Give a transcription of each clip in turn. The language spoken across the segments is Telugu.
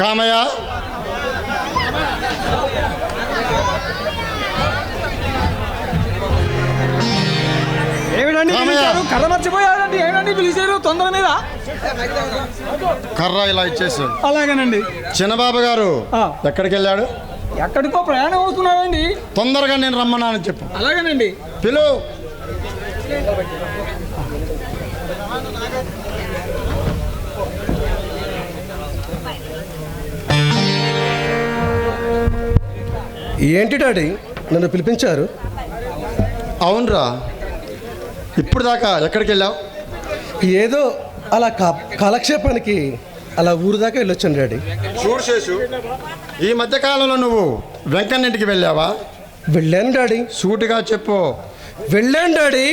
కామయ్య. ఏమిటండి కర్ర మర్చిపోయారండి. ఏమిటండి పిలిచారు? తొందర మీద? కర్ర ఇలా ఇచ్చేసి అలాగేనండి. చిన్నబాబు గారు. ఎక్కడికి వెళ్ళాడు ఎక్కడికో ప్రయాణం అవుతున్నాడండి. తొందరగా నేను రమ్మన్నానని చెప్పు. అలాగేనండి. పిలు. ఏంటి డాడీ? నన్ను పిలిపించారు. అవునరా. ఇప్పుడు దాకా ఎక్కడికి వెళ్ళావు? ఏదో అలా కా కాలక్షేపానికి అలా ఊరు దాకా వెళ్ళొచ్చాను డాడీ. చూడు శేషు ఈ మధ్య కాలంలో నువ్వు వెంకన్న ఇంటికి వెళ్ళావా? వెళ్ళాను డాడీ. సూటిగా చెప్పు. వెళ్ళాను డాడీ.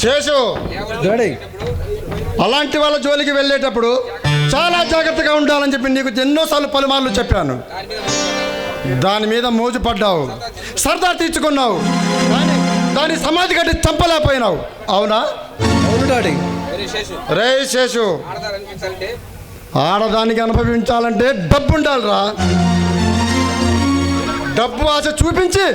శేషు! డాడీ. అలాంటి వాళ్ళ జోలికి వెళ్ళేటప్పుడు చాలా జాగ్రత్తగా ఉండాలని చెప్పి నీకు ఎన్నోసార్లు పలుమార్లు చెప్పాను. దాని మీద మోజు పడ్డావు సరదా తీర్చుకున్నావు. కానీ దాని సమాధి కట్టి చంపలేకపోయినావు. అవునా? అవును డాడీ. రే శేషు. ఆడదానికి అనుభవించాలంటే డబ్బు ఉండాలిరా. డబ్బు ఆశ చూపించి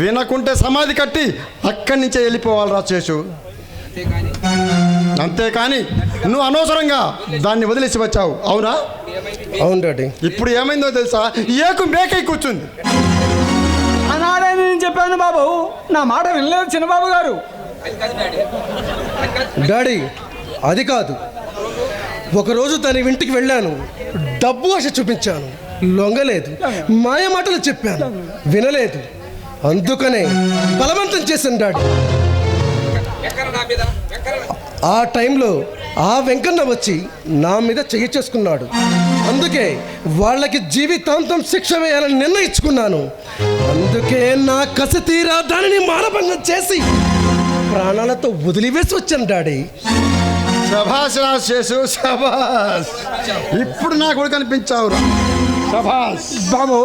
వినకుంటే సమాధి కట్టి అక్కడి నుంచే వెళ్ళిపోవాలిరా శేషు. అంతేకాని. నువ్వు అనవసరంగా దాన్ని వదిలేసి వచ్చావు. అవునా? అవును డాడీ. ఇప్పుడు ఏమైందో తెలుసా? ఏకు మేకై కూర్చుంది. నేను చెప్పాను బాబు. నా మాట వినలేదు చిన్నబాబు గారు. డాడీ అది కాదు. ఒకరోజు తన ఇంటికి వెళ్ళాను. డబ్బు ఆశ చూపించాను. లొంగలేదు. మాయ మాటలు చెప్పాను. వినలేదు. అందుకనే బలవంతం చేశాను డాడీ. ఆ టైంలో ఆ వెంకన్న వచ్చి నా మీద చెయ్యి చేసుకున్నాడు. అందుకే వాళ్ళకి జీవితాంతం శిక్ష వేయాలని నిర్ణయించుకున్నాను. అందుకే నా కసి తీరా దానిని మానభంగం చేసి ప్రాణాలతో వదిలివేసి వచ్చాను డాడీ. రా శేషు శభాష్ ఇప్పుడు నా కొడుకు కనిపించావురా శభాష్ బాబు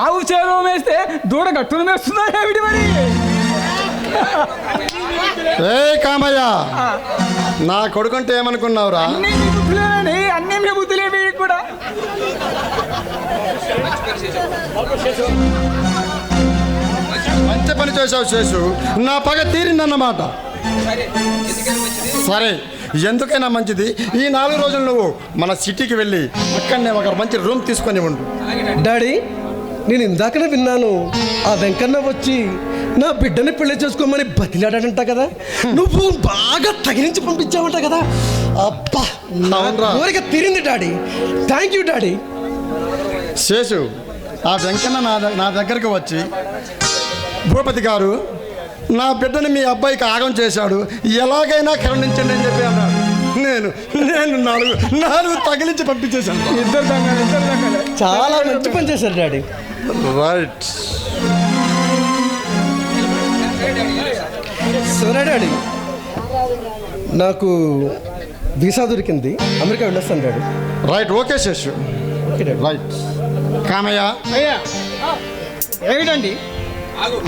ఆవు చేలో వేస్తే దూడ గట్టును వేస్తుందా ఏమిటి మరి? ఏ కామయ్య నా కొడుకుంటే ఏమనుకున్నావురా? అన్నీ బుద్ధులే కూడా. మంచి పని చేసావు శేషు. నా పగ తీరిందన్నమాట. సరే ఎందుకైనా మంచిది. ఈ నాలుగు రోజులు నువ్వు మన సిటీకి వెళ్ళి అక్కడనే ఒక మంచి రూమ్ తీసుకొని ఉండు. డాడీ నేను ఇందాకనే విన్నాను. ఆ వెంకన్న వచ్చి నా బిడ్డని పెళ్ళి చేసుకోమని బతిలాడాడంట కదా. నువ్వు బాగా తగిలించి పంపించావంట కదా. అబ్బా నా. కోరిక తీరింది daddy. Thank you daddy. Seshu ఆ వెంకన్న నా నా దగ్గరకు వచ్చి భూపతి గారు నా బిడ్డని మీ అబ్బాయికి ఆగం చేశాడు. ఎలాగైనా కరుణించండి అని చెప్పి అన్నాడు. నేను నేను నాలుగు నాలుగు తగిలించి పంపించేశాను. ఇద్దరు దంగలు ఇద్దరు దంగలు చాలా మంచి పని చేశారు డాడీ. రైట్ సరే డాడీ. నాకు వీసా దొరికింది. అమెరికా వెళ్ళొస్తాను daddy. Right okay Seshu. Okay daddy. Right Kamayya. అయ్యా ఏమిటండి?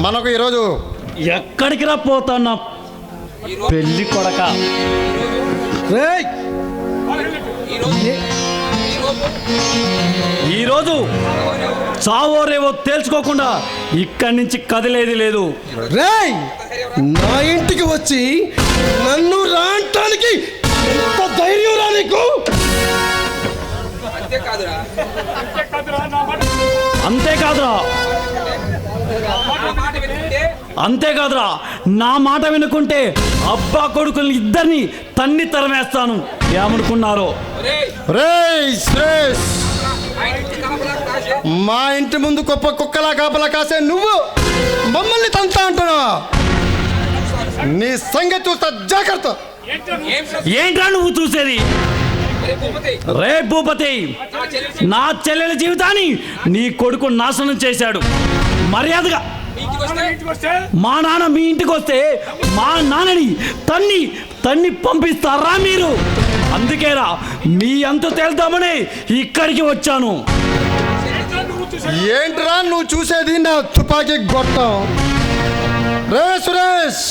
మనకు ఈరోజు ఎక్కడికి రా పోతున్నా పెళ్ళి కొడక. ఈరోజు చావో రేవో తేల్చుకోకుండా ఇక్కడి నుంచి కదిలేది లేదు. రేయ్! నా ఇంటికి వచ్చి నన్ను రాంటానికి ఎంత ధైర్యం రా నీకు? అంతేకాదురా అంతేకాదురా నా మాట వినుకుంటే అబ్బా కొడుకుల్ని ఇద్దరిని తన్ని తరమేస్తాను. ఏమనుకున్నారో? మా ఇంటి ముందు గొప్ప కుక్కలా కాపలా కాసే నువ్వు మమ్మల్ని తంతా అంటున్నావా? నీ సంగతి చూస్తా జాగ్రత్త. ఏంట్రా నువ్వు చూసేది? రే భూపతి నా చెల్లెల జీవితాన్ని నీ కొడుకు నాశనం చేశాడు. మర్యాదగా. మా నాన్న మీ ఇంటికి వస్తే మా నాన్నని తన్ని తన్ని పంపిస్తారా మీరు? అందుకేరా మీ అంతు తేల్దామని ఇక్కడికి వచ్చాను. ఏంట్రా నువ్వు చూసేది నా తుపాకీ గొట్టం? రే సురేష్!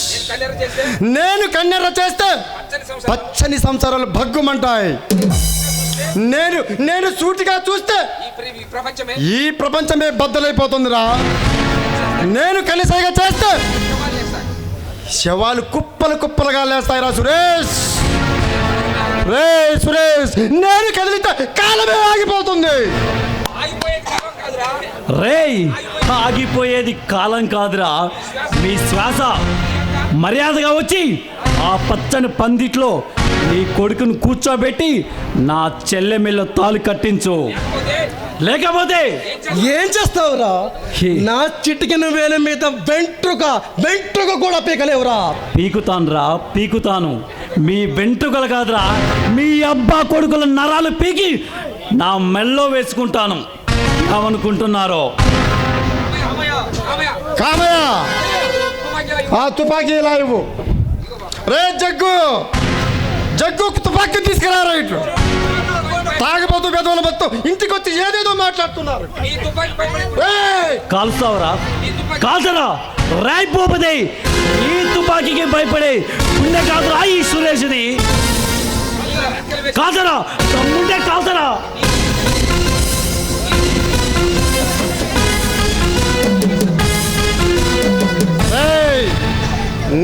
నేను కన్నెర్ర చేస్తే పచ్చని సంసారాలు భగ్గుమంటాయి. నేను నేను సూటిగా చూస్తే ఈ ప్ర- ఈ ప్రపంచమే ఈ ప్రపంచమే బద్దలైపోతుందిరా. నేను కలిసైగా చేస్తే శవాలు కుప్పలు కుప్పలుగా లేస్తాయిరా సురేష్. రే సురేష్ నేను కదిలితే కాలమే ఆగిపోతుంది. రేయ్ ఆగిపోయేది కాలం కాదురా. మీ శ్వాస మర్యాదగా వచ్చి ఆ పచ్చని పందిట్లో నీ కొడుకును కూర్చోబెట్టి నా చెల్లెమిల్ల తాలు కట్టించు. పోతే లేకపోతే ఏం చేస్తావురా. నా చిటికిన వేల మీద వెంట్రుక వెంట్రుక కూడా పీకలేవురా. పీకుతానురా పీకుతాను. మీ వెంట్రుకలు కాదురా మీ అబ్బా కొడుకుల నరాలు పీకి నా మెల్లో వేసుకుంటాను. ఏమనుకుంటున్నారో? కామయ్య! ఆ తుపాకీ ఇలా ఇవ్వు. రే జగ్గు! జగ్గు తుపాకీ తీసుకురారా ఇట్లు తాగబోతూ పెదవుల మొత్తం ఇంటికి వచ్చి ఏదేదో మాట్లాడుతున్నారు! కాల్స్తావరా? కాల్చరా? రాయిపోపదే ఈ తుపాకీకి భయపడే ఉండే కాదురా ఈ సురేష్ది కాల్చరా? తమ్ముండే కాల్చరా?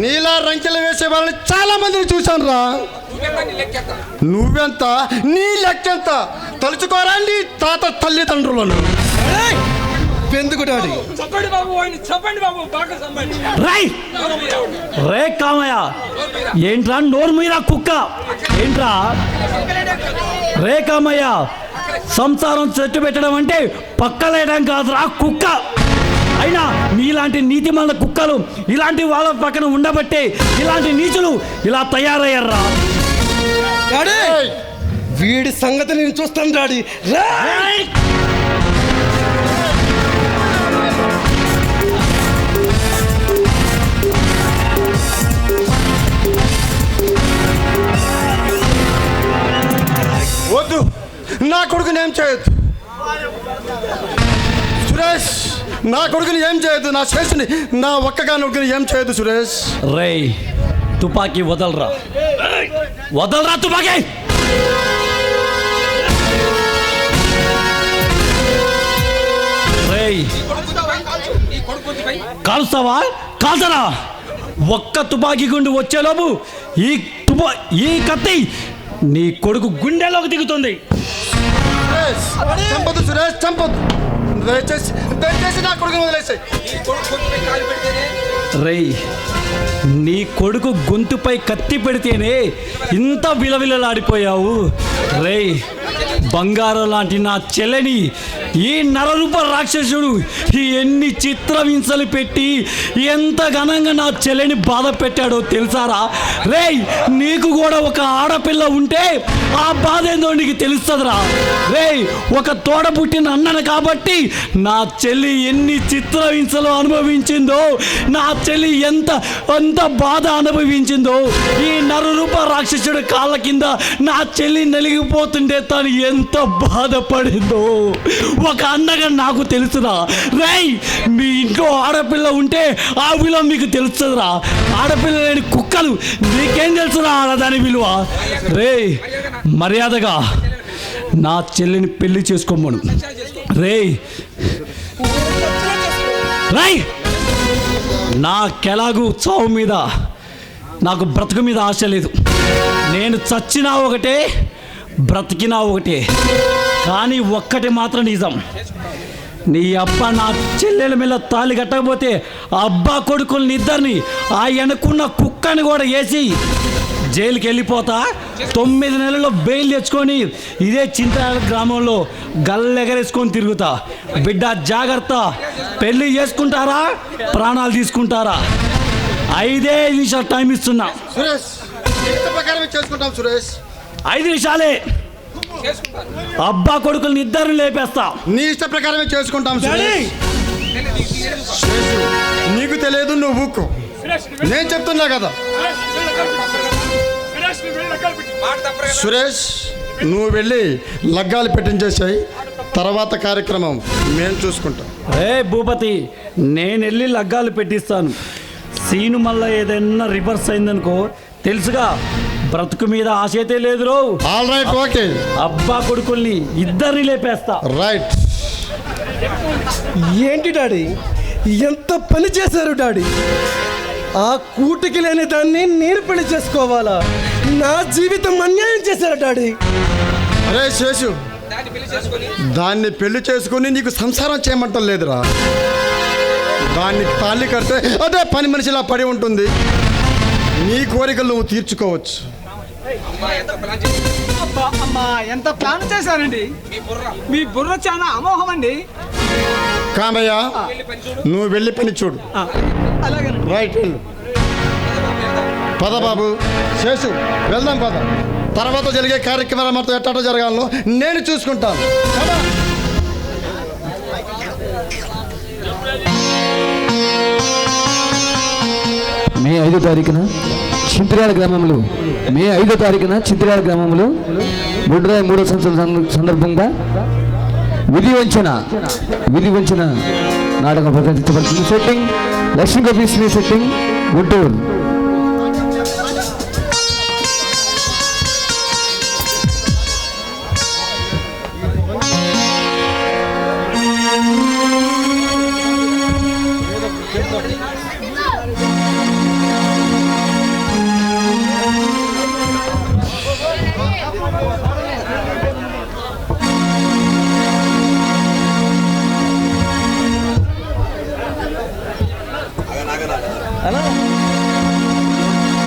నీలా రంకెలు వేసే వాళ్ళని చాలా మందిని చూశాను రా నువ్వెంత? నీ లెక్కెంత? తలుచుకోరా నీ తాత తల్లిదండ్రులను. ఎందుకు డాడీ? రై! రే కామయ్య! ఏంట్రా నోరు మీరా కుక్క? ఏంట్రా? రే కామయ్య! సంసారం చెట్టు పెట్టడం అంటే పక్కలేయడం కాదురా కుక్క! అయినా మీలాంటి నీతిమంద కుక్కలు ఇలాంటి వాళ్ళ పక్కన ఉండబట్టే ఇలాంటి నీచులు ఇలా తయారయ్యారా? డాడీ! వీడి సంగతి నేను చూస్తాను డాడీ. వద్దు. నా కొడుకుని ఏం చేయొద్దు. సురేష్! నా కొడుకుని ఏం చేయొద్దు? నా శేషుని నా ఒక్కగా కొడుకుని ఏం చేయొద్దు సురేష్? రేయ్ తుపాకీ వదలరా. వదలరా తుపాకీ! కాలుస్తావా? కాల్చరా? ఒక్క తుపాకీ గుండు వచ్చేలోపు ఈ తుపా ఈ కత్తి నీ కొడుకు గుండెలోకి దిగుతుంది. చంపొద్దు సురేష్ చంపొద్దు. దయచేసి దయచేసి నా కొడుకుని వదిలేసాయి. ఈ నీ కొడుకు గొంతుపై కత్తి పెడితేనే ఇంత విలవిలలాడిపోయావు. రేయ్ బంగారం లాంటి నా చెల్లని ఈ నరరూప రాక్షసుడు ఈ ఎన్ని చిత్రహింసలు పెట్టి ఎంత ఘనంగా నా చెల్లెని బాధ పెట్టాడో తెలుసారా? రే నీకు కూడా ఒక ఆడపిల్ల ఉంటే ఆ బాధ ఏందో నీకు తెలుస్తుందిరా. రే ఒక తోడ పుట్టిన అన్నను కాబట్టి నా చెల్లి ఎన్ని చిత్రహింసలు అనుభవించిందో నా చెల్లి ఎంత ఎంత బాధ అనుభవించిందో ఈ నరరూప రాక్షసుడు కాళ్ళ కింద నా చెల్లి నలిగిపోతుంటే తను ఎంత బాధపడిందో. ఒక అన్నగా నాకు తెలుసురా. రేయ్ మీ ఇంట్లో ఆడపిల్ల ఉంటే ఆ విలువ మీకు తెలుస్తుందిరా. ఆడపిల్ల లేని కుక్కలు నీకేం తెలుసురా దాని విలువ? రేయ్ మర్యాదగా నా చెల్లిని పెళ్ళి చేసుకోమను. రేయ్ రై నాకెలాగూ చావు మీద నాకు బ్రతుకు మీద ఆశ లేదు. నేను చచ్చినా ఒకటే బ్రతికినా ఒకటే కానీ ఒక్కటి మాత్రం నిజం. నీ అబ్బ నా చెల్లెల మీద తాళి కట్టకపోతే అబ్బా కొడుకుల్ని ఇద్దరిని ఆ వెనకున్న కుక్కని కూడా వేసి జైలుకి వెళ్ళిపోతా. తొమ్మిది నెలల్లో బెయిల్ తెచ్చుకొని ఇదే చింతల గ్రామంలో గల్లెగరేసుకొని తిరుగుతా. బిడ్డ జాగ్రత్త పెళ్ళి చేసుకుంటారా ప్రాణాలు తీసుకుంటారా? ఐదే నిమిషాలు టైం ఇస్తున్నా. సురేష్ చేసుకుంటాం సురేష్? ఐదు నిమిషాలే. అబ్బా కొడుకుల్ని ఇద్దరిని లేపేస్తా. నీ ఇష్ట ప్రకారమే చేసుకుంటాం నీకు తెలియదు నువ్వు ఊక్కో నేను చెప్తున్నా కదా. సురేష్ నువ్వు వెళ్ళి లగ్గాలు పెట్టించేసాయి తర్వాత కార్యక్రమం మేము చూసుకుంటాం. ఏ భూపతి నేను వెళ్ళి లగ్గాలు పెట్టిస్తాను. సీను మళ్ళీ ఏదైనా రివర్స్ అయిందనుకో తెలుసుగా? బ్రతుకు మీద ఆశైతే లేదు రో. ఆల్ రైట్ ఓకే అబ్బా కొడుకుల్ని ఇద్దరిని లేపేస్తా. రైట్ ఏంటి డాడీ? ఎంత పని చేశారు డాడీ? ఆ కూటికి లేని దాన్ని నేను పెళ్ళి చేసుకోవాలా? నా జీవితం అన్యాయం చేశారు డాడీ? అరే శేషు దాన్ని పెళ్ళి చేసుకొని దాన్ని పెళ్ళి చేసుకుని నీకు సంసారం చేయమంటం లేదురా. దాన్ని తాళి కడితే అదే పని మనిషిలా పడి ఉంటుంది. నీ కోరికలు నువ్వు తీర్చుకోవచ్చు. అబ్బా అమ్మా ఎంత ప్లాన్ చేశారండి? మీ బుర్ర. మీ బుర్ర చాలా అమోహం అండి కామయ్య నువ్వు వెళ్ళి పని చూడు. రైట్ వెళ్ళు. పద బాబు శేషు వెళ్దాం పద. తర్వాత జరిగే కార్యక్రమాలు మొత్తం ఎట్ట జరగాలో నేను చూసుకుంటాను. మే ఐదో తారీఖున చింతిరాల గ్రామంలో మే ఐదో తారీఖున చింతిరాల గ్రామంలో బుడ్రాయి మూడో సంవత్సరం సంద- సందర్భంగా విధి వంచన విధి వంచన నాటకం ప్రదర్శించబడుతుంది. Setting Lakshmi Gopisri setting Guntur. 来了。